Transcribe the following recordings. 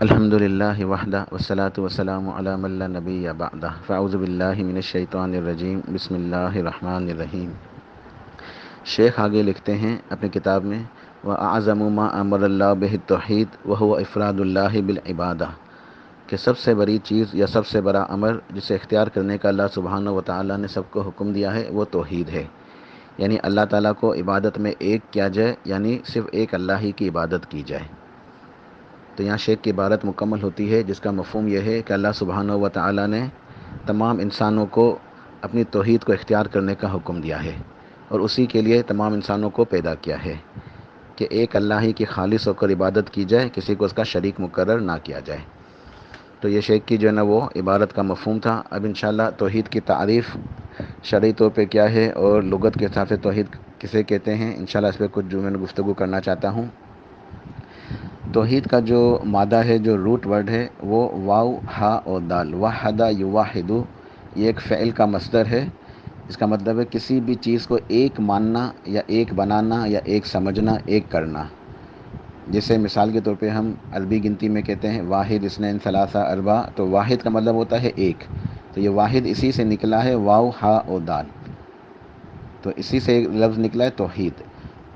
الحمد للہ وحدہ وسلاۃ وسلام علام اللہ نبی بعدہ فاعوذ باللہ من الشیطان الرجیم بسم اللہ الرحمن الرحیم شیخ آگے لکھتے ہیں اپنی کتاب میں و اعظم ما امر اللہ بہ توحید وہ افراد اللہ بالعبادہ کہ سب سے بڑی چیز یا سب سے بڑا امر جسے اختیار کرنے کا اللہ سبحانہ و تعالیٰ نے سب کو حکم دیا ہے وہ توحید ہے یعنی اللہ تعالیٰ کو عبادت میں ایک کیا جائے یعنی صرف ایک اللہ ہی کی عبادت کی جائے۔ تو یہاں شیخ کی عبارت مکمل ہوتی ہے، جس کا مفہوم یہ ہے کہ اللہ سبحانہ و تعالیٰ نے تمام انسانوں کو اپنی توحید کو اختیار کرنے کا حکم دیا ہے اور اسی کے لیے تمام انسانوں کو پیدا کیا ہے کہ ایک اللہ ہی کی خالص ہو کر عبادت کی جائے، کسی کو اس کا شریک مقرر نہ کیا جائے۔ تو یہ شیخ کی جو ہے نا وہ عبارت کا مفہوم تھا۔ اب انشاءاللہ توحید کی تعریف شرعی طور پہ کیا ہے اور لغت کے حساب سے توحید کسے کہتے ہیں، انشاءاللہ اس پہ کچھ جو میں گفتگو کرنا چاہتا ہوں۔ توحید کا جو مادہ ہے، جو روٹ ورڈ ہے، وہ واؤ ہا اور دال۔ واحدہ یو واحدو یہ ایک فعل کا مصدر ہے۔ اس کا مطلب ہے کسی بھی چیز کو ایک ماننا یا ایک بنانا یا ایک سمجھنا، ایک کرنا۔ جیسے مثال کے طور پہ ہم عربی گنتی میں کہتے ہیں، واحد اسنین ثلاثہ اربا تو واحد کا مطلب ہوتا ہے ایک۔ تو یہ واحد اسی سے نکلا ہے واؤ ہا اور دال۔ تو اسی سے ایک لفظ نکلا ہے توحید۔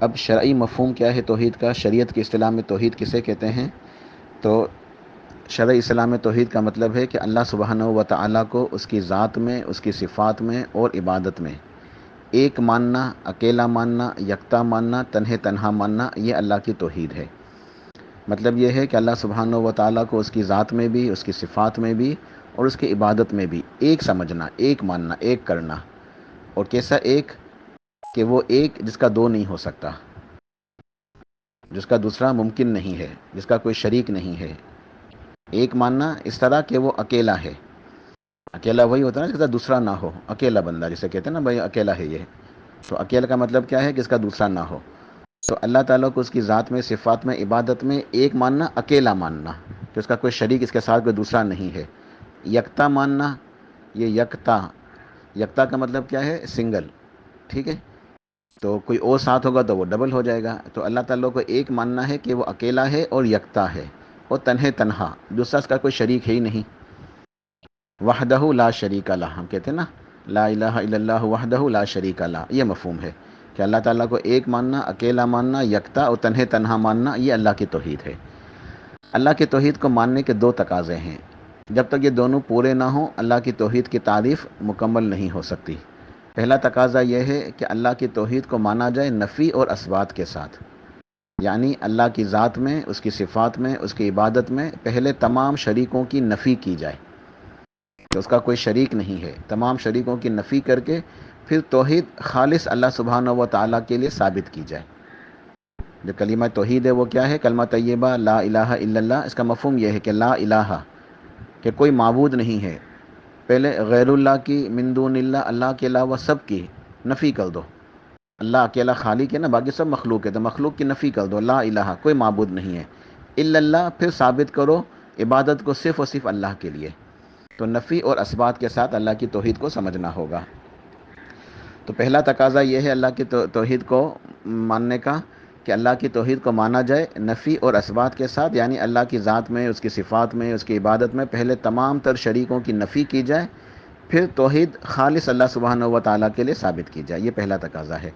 اب شرعی مفہوم کیا ہے توحید کا؟ شریعت کی اصطلاح میں توحید کسے کہتے ہیں؟ تو شرعی اسلام توحید کا مطلب ہے کہ اللہ سبحانہ و تعالیٰ کو اس کی ذات میں، اس کی صفات میں اور عبادت میں۔ ایک ماننا، اکیلا ماننا، یکتا ماننا تنہ تنہا ماننا، یہ اللہ کی توحید ہے۔ مطلب یہ ہے کہ اللہ سبحانہ و تعالیٰ کو اس کی ذات میں بھی، اس کی صفات میں بھی اور اس کی عبادت میں بھی ایک سمجھنا، ایک ماننا، ایک کرنا۔ اور کیسا ایک؟ کہ وہ ایک جس کا دو نہیں ہو سکتا، جس کا دوسرا ممکن نہیں ہے، جس کا کوئی شریک نہیں ہے۔ ایک ماننا اس طرح کہ وہ اکیلا ہے۔ اکیلا وہی ہوتا ہے نا جس کا دوسرا نہ ہو، اکیلا بندہ، جسے کہتے ہیں نا بھائی اکیلا ہے یہ۔ تو اکیلا کا مطلب کیا ہے کہ اس کا دوسرا نہ ہو۔ تو اللہ تعالیٰ کو اس کی ذات میں، صفات میں، عبادت میں ایک ماننا، اکیلا ماننا۔ کہ اس کا کوئی شریک، اس کے ساتھ کوئی دوسرا نہیں ہے۔ یکتا ماننا، یہ یکتا۔ یکتا کا مطلب کیا ہے؟ سنگل۔ ٹھیک ہے؟ تو کوئی اور ساتھ ہوگا تو وہ ڈبل ہو جائے گا۔ تو اللہ تعالیٰ کو ایک ماننا ہے کہ وہ اکیلا ہے اور یکتا ہے اور تنہ تنہا دوسرا اس کا کوئی شریک ہے ہی نہیں۔ وحدہ لا شریک اللہ ہم کہتے ہیں نا، لا الہ الا اللہ وحدہ لا شریک اللہ یہ مفہوم ہے۔ کہ اللہ تعالیٰ کو ایک ماننا، اکیلا ماننا، یکتا اور تنہ تنہا ماننا، یہ اللہ کی توحید ہے۔ اللہ کی توحید کو ماننے کے دو تقاضے ہیں۔ جب تک یہ دونوں پورے نہ ہوں، اللہ کی توحید کی تعریف مکمل نہیں ہو سکتی۔ پہلا تقاضا یہ ہے کہ اللہ کی توحید کو مانا جائے نفی اور اسبات کے ساتھ۔ یعنی اللہ کی ذات میں، اس کی صفات میں، اس کی عبادت میں پہلے تمام شریکوں کی نفی کی جائے۔ کہ اس کا کوئی شریک نہیں ہے۔ تمام شریکوں کی نفی کر کے پھر توحید خالص اللہ سبحانہ و تعالیٰ کے لیے ثابت کی جائے۔ جو کلمہ توحید ہے وہ کیا ہے؟ کلمہ طیبہ، لا الہ الا اللہ۔ اس کا مفہوم یہ ہے کہ لا الہ، کہ کوئی معبود نہیں ہے۔ پہلے غیر اللہ کی مندون اللہ اللہ کے علاوہ سب کی نفی کر دو۔ اللہ اکیلا خالق ہے نا، باقی سب مخلوق ہے۔ تو مخلوق کی نفی کر دو۔ لا الہ، کوئی معبود نہیں ہے۔ الا اللہ، پھر ثابت کرو عبادت کو صرف اور صرف اللہ کے لیے۔ تو نفی اور اسبات کے ساتھ اللہ کی توحید کو سمجھنا ہوگا۔ تو پہلا تقاضا یہ ہے اللہ کی توحید کو ماننے کا۔ کہ اللہ کی توحید کو مانا جائے نفی اور اسبات کے ساتھ یعنی اللہ کی ذات میں، اس کی صفات میں، اس کی عبادت میں پہلے تمام تر شریکوں کی نفی کی جائے، پھر توحید خالص اللہ سبحانہ و تعالیٰ کے لیے ثابت کی جائے۔ یہ پہلا تقاضا ہے۔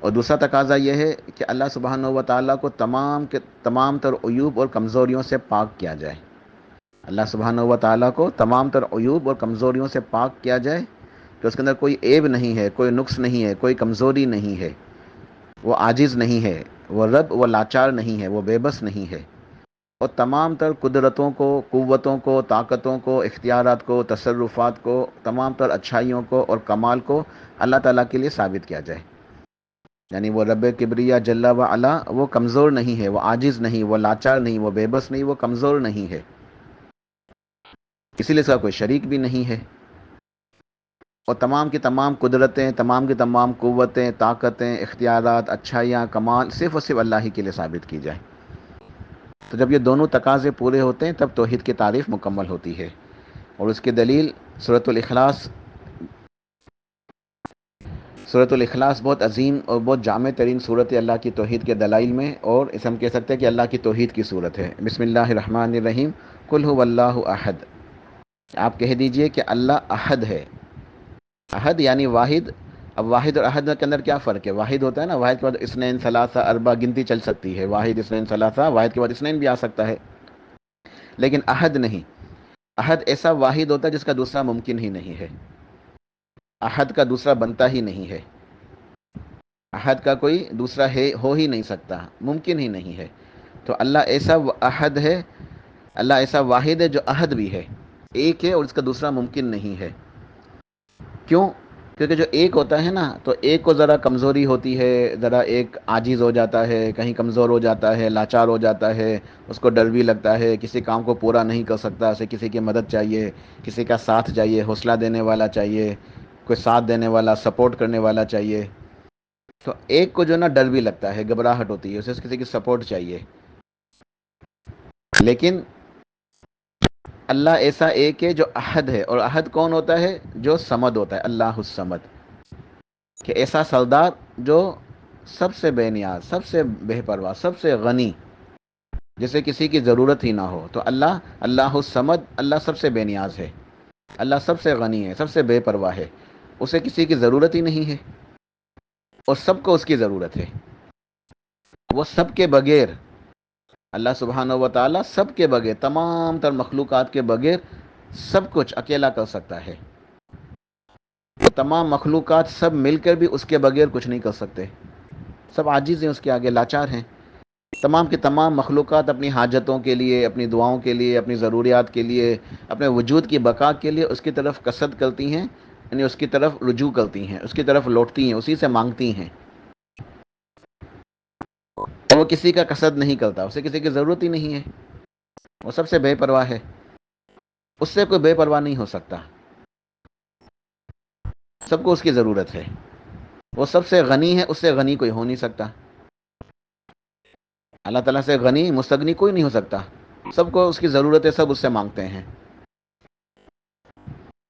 اور دوسرا تقاضا یہ ہے کہ اللہ سبحانہ و تعالیٰ کو تمام کے تمام تر عیوب اور کمزوریوں سے پاک کیا جائے۔ اللہ سبحانہ و تعالیٰ کو تمام تر عیوب اور کمزوریوں سے پاک کیا جائے کہ اس کے اندر کوئی عیب نہیں ہے، کوئی نقص نہیں ہے، کوئی کمزوری نہیں ہے۔ وہ عاجز نہیں ہے، وہ رب وہ لاچار نہیں ہے، وہ بے بس نہیں ہے۔ اور تمام تر قدرتوں کو، قوتوں کو، طاقتوں کو، اختیارات کو، تصرفات کو، تمام تر اچھائیوں کو اور کمال کو اللہ تعالیٰ کے لیے ثابت کیا جائے۔ یعنی وہ رب کبریا جل و علا، وہ کمزور نہیں ہے، وہ عاجز نہیں، وہ لاچار نہیں، وہ بے بس نہیں، وہ کمزور نہیں ہے۔ اسی لیے اس کا کوئی شریک بھی نہیں ہے۔ اور تمام کی تمام قدرتیں، تمام کی تمام قوتیں، طاقتیں، اختیارات، اچھائیاں، کمال صرف اور صرف اللہ ہی کے لیے ثابت کی جائے تو جب یہ دونوں تقاضے پورے ہوتے ہیں، تب توحید کی تعریف مکمل ہوتی ہے۔ اور اس کی دلیل صورت الاخلاص صورت الاخلاص بہت عظیم اور بہت جامع ترین صورت ہے اللہ کی توحید کے دلائل میں، اور اسے ہم کہہ سکتے ہیں کہ اللہ کی توحید کی صورت ہے۔ بسم اللہ الرحمن الرحیم۔ کل ہو اللہ احد۔ آپ کہہ دیجیے کہ اللہ احد ہے۔ احد یعنی واحد. اب واحد اور عہد کے اندر کیا فرق ہے؟ واحد ہوتا ہے نا، واحد کے بعد اسنین ثلاثہ اربا گنتی چل سکتی ہے. واحد اسنین ثلاثہ، واحد کے بعد اسنین بھی آ سکتا ہے. لیکن عہد نہیں. عہد ایسا واحد ہوتا ہے جس کا دوسرا ممکن ہی نہیں ہے. عہد کا دوسرا بنتا ہی نہیں ہے. عہد کا کوئی دوسرا ہے، ہو ہی نہیں سکتا. ممکن ہی نہیں ہے. تو اللہ ایسا عہد ہے، اللہ ایسا واحد ہے جو عہد بھی ہے. ایک ہے اور اس کا دوسرا ممکن نہیں ہے. کیوں؟ کیونکہ جو ایک ہوتا ہے نا، تو ایک کو ذرا کمزوری ہوتی ہے، ذرا ایک عاجز ہو جاتا ہے، کہیں کمزور ہو جاتا ہے، لاچار ہو جاتا ہے، اس کو ڈر بھی لگتا ہے، کسی کام کو پورا نہیں کر سکتا، اسے کسی کی مدد چاہیے، کسی کا ساتھ چاہیے، حوصلہ دینے والا چاہیے، کوئی ساتھ دینے والا سپورٹ کرنے والا چاہیے۔ تو ایک کو جو نا ڈر بھی لگتا ہے، گھبراہٹ ہوتی ہے، اسے کسی کی سپورٹ چاہیے۔ لیکن اللہ ایسا ایک ہے جو عہد ہے، اور عہد کون ہوتا ہے؟ جو سمد ہوتا ہے، اللہ السمد۔ کہ ایسا سردار جو سب سے بے نیاز، سب سے بے پرواہ، سب سے غنی، جسے کسی کی ضرورت ہی نہ ہو۔ تو اللہ اللہ السمد، اللہ سب سے بے نیاز ہے۔ اللہ سب سے غنی ہے، سب سے بے پرواہ ہے۔ اسے کسی کی ضرورت ہی نہیں ہے۔ اور سب کو اس کی ضرورت ہے۔ وہ سب کے بغیر اللہ سبحانہ و تعالیٰ سب کے بغیر، تمام تر مخلوقات کے بغیر سب کچھ اکیلا کر سکتا ہے۔ تمام مخلوقات سب مل کر بھی اس کے بغیر کچھ نہیں کر سکتے۔ سب عاجز ہیں، اس کے آگے لاچار ہیں۔ تمام کے تمام مخلوقات اپنی حاجتوں کے لیے، اپنی دعاؤں کے لیے، اپنی ضروریات کے لیے، اپنے وجود کی بقا کے لیے اس کی طرف کسرت کرتی ہیں یعنی اس کی طرف رجوع کرتی ہیں، اس کی طرف لوٹتی ہیں، اسی سے مانگتی ہیں۔ وہ کسی کا قصد نہیں کرتا، اسے کسی کی ضرورت ہی نہیں ہے۔ وہ سب سے بے پرواہ ہے۔ اس سے کوئی بے پرواہ نہیں ہو سکتا۔ سب کو اس کی ضرورت ہے۔ وہ سب سے غنی ہے، اس سے غنی کوئی ہو نہیں سکتا۔ اللہ تعالیٰ سے غنی، مستغنی کوئی نہیں ہو سکتا۔ سب کو اس کی ضرورت ہے، سب اس سے مانگتے ہیں۔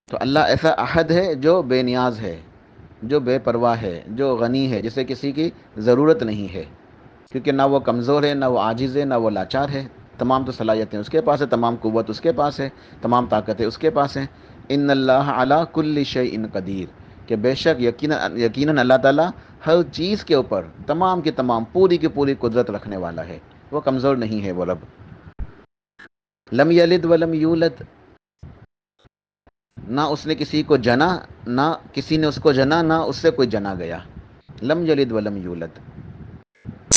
تو اللہ ایسا عہد ہے جو بے نیاز ہے، جو بے پرواہ ہے، جو غنی ہے، جسے کسی کی ضرورت نہیں ہے۔ کیونکہ نہ وہ کمزور ہے، نہ وہ عاجز ہے، نہ وہ لاچار ہے۔ تمام تو صلاحیتیں اس کے پاس ہے تمام قوت اس کے پاس ہے تمام طاقتیں اس کے پاس ہیں۔ ان اللہ علیہ کل شع ان قدیر۔ کہ بے شک یقیناً یقیناً اللہ تعالیٰ ہر چیز کے اوپر تمام کی تمام، پوری کی پوری قدرت رکھنے والا ہے۔ وہ کمزور نہیں ہے وہ رب۔ لم یلد ولم یولد۔ نہ اس نے کسی کو جنا، نہ کسی نے اس کو جنا، نہ اس سے کوئی جنا گیا۔ لم یلد ولم یولد۔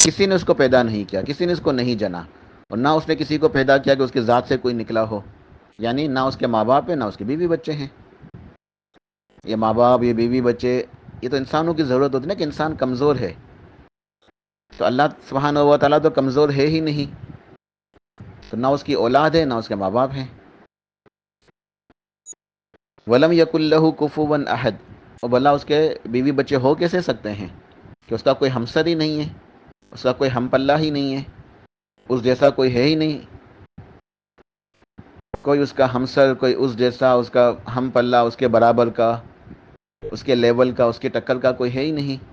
کسی نے اس کو پیدا نہیں کیا، کسی نے اس کو نہیں جنا، اور نہ اس نے کسی کو پیدا کیا کہ اس کی ذات سے کوئی نکلا ہو۔ یعنی نہ اس کے ماں باپ ہیں، نہ اس کے بیوی بچے ہیں۔ یہ ماں باپ، یہ بیوی بچے، یہ تو انسانوں کی ضرورت ہوتی ہے نا کہ انسان کمزور ہے۔ تو اللہ سبحانہ و تعالیٰ تو کمزور ہے ہی نہیں۔ تو نہ اس کی اولاد ہے، نہ اس کے ماں باپ ہیں۔ ولم یق اللہ کفو عہد اور بلا اس کے بیوی بچے ہو کیسے سکتے ہیں؟ کہ اس کا کوئی ہمسر ہی نہیں ہے۔ اس کا کوئی ہم پلہ ہی نہیں ہے، اس جیسا کوئی ہے ہی نہیں۔ کوئی اس کا ہمسر، کوئی اس جیسا اس کا ہم پلہ، اس کے برابر کا، اس کے لیول کا، اس کے ٹکر کا کوئی ہے ہی نہیں۔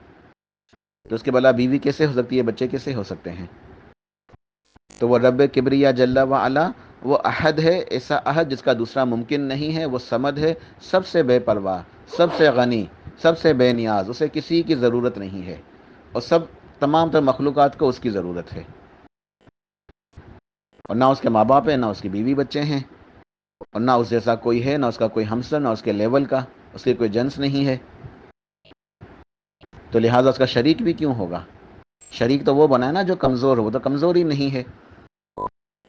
تو اس کے بلا بیوی کیسے ہو سکتی ہے، بچے کیسے ہو سکتے ہیں؟ تو وہ رب کبریا جل و علا وہ عہد ہے، ایسا عہد جس کا دوسرا ممکن نہیں ہے، وہ سمد ہے، سب سے بے پرواہ، سب سے غنی، سب سے بے نیاز، اسے کسی کی ضرورت نہیں ہے۔ اور سب تمام تر مخلوقات کو اس کی ضرورت ہے۔ اور نہ اس کے ماں باپ ہیں، نہ اس کی بیوی بچے ہیں۔ اور نہ اس جیسا کوئی ہے، نہ اس کا کوئی ہمسر، نہ اس کے لیول کا، اس کی کوئی جنس نہیں ہے۔ تو لہٰذا اس کا شریک بھی کیوں ہوگا؟ شریک تو وہ بنا ہے نا جو کمزور ہو، وہ تو کمزور ہی نہیں ہے۔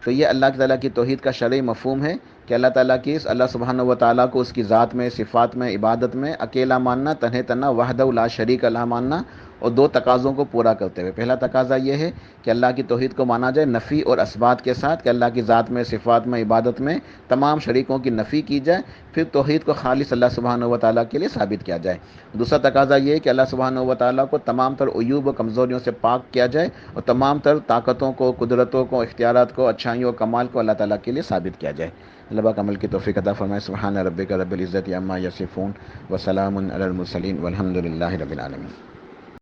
تو یہ اللہ تعالیٰ کی توحید کا شرعی مفہوم ہے کہ اللہ تعالیٰ کی اس، اللہ سبحانہ و تعالیٰ کو اس کی ذات میں، صفات میں، عبادت میں اکیلا ماننا تنہ تنہا، وحدہ لا شریک اللہ ماننا اور دو تقاضوں کو پورا کرتے ہوئے۔ پہلا تقاضا یہ ہے کہ اللہ کی توحید کو مانا جائے نفی اور اسبات کے ساتھ، کہ اللہ کی ذات میں، صفات میں، عبادت میں تمام شریکوں کی نفی کی جائے، پھر توحید کو خالص اللہ سبحانہ و تعالیٰ کے لیے ثابت کیا جائے۔ دوسرا تقاضا یہ ہے کہ اللہ سبحانہ و تعالیٰ کو تمام تر عیوب و کمزوریوں سے پاک کیا جائے اور تمام تر طاقتوں کو، قدرتوں کو، اختیارات کو، اچھائیوں و کمال کو اللہ تعالیٰ کے لیے ثابت کیا جائے۔ اللہ پاک عمل کی توفیق عطا فرمائے۔ سبحان رب کا رب العزت عما یصفون وسلام علی المرسلین والحمد للہ رب العالمین۔